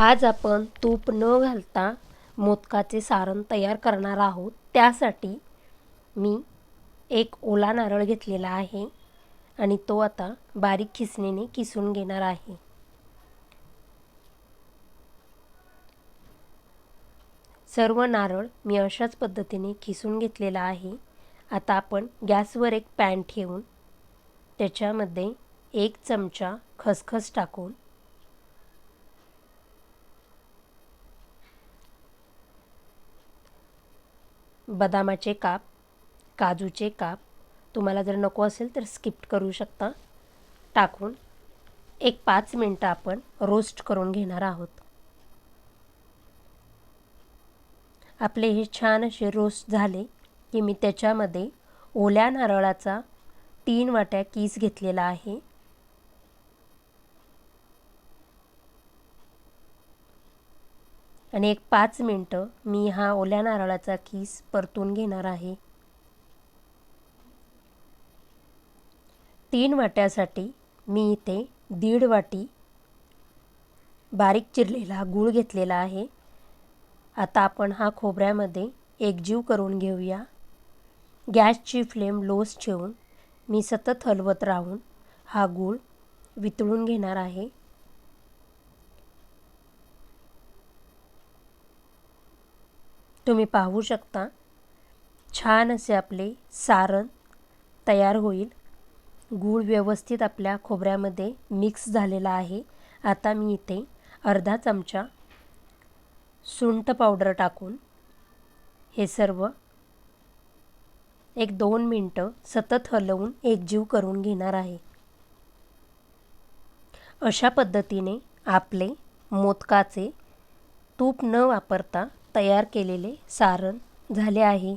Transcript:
आज आपण तूप न घालता मोदकाचे सारण तयार करणार आहोत. त्यासाठी मी एक ओला नारळ घेतलेला आहे आणि तो आता बारीक खिसणीने किसून घेणार आहे. सर्व नारळ मी अशाच पद्धतीने खिसून घेतलेला आहे. आता आपण गॅसवर एक पॅन ठेवून त्याच्यामध्ये एक चमचा खसखस टाकून बदामाचे काप काजूचे काप तुम्हाला जर नको असेल तर स्किप्ट करू शकता. टाकून एक पाच मिनटं आपण रोस्ट करून घेणार आहोत. आपले हे छान असे रोस्ट झाले की मी त्याच्यामध्ये ओल्या नारळाचा तीन वाट्या कीस घेतलेला आहे. आणि एक पाच मिनटं मी हा ओल्या नारळाचा कीस परतून घेणार आहे. तीन वाट्यासाठी मी इथे दीड वाटी बारीक चिरलेला गूळ घेतलेला आहे. आता आपण हा खोबऱ्यामध्ये एकजीव करून घेऊया. गॅसची फ्लेम लोस ठेवून मी सतत हलवत राहून हा गूळ वितळून घेणार आहे. तुम्ही पाहू शकता. छान असे आपले सारण तयार होईल. गूळ व्यवस्थित आपल्या खोबऱ्यामध्ये मिक्स झालेला आहे. आता मी इथे अर्धा चमचा सुंठ पावडर टाकून हे सर्व एक दोन मिनटं सतत हलवून एकजीव करून घेणार आहे. अशा पद्धतीने आपले मोदकाचे तूप न वापरता तयार केलेले सारण झाले आहे.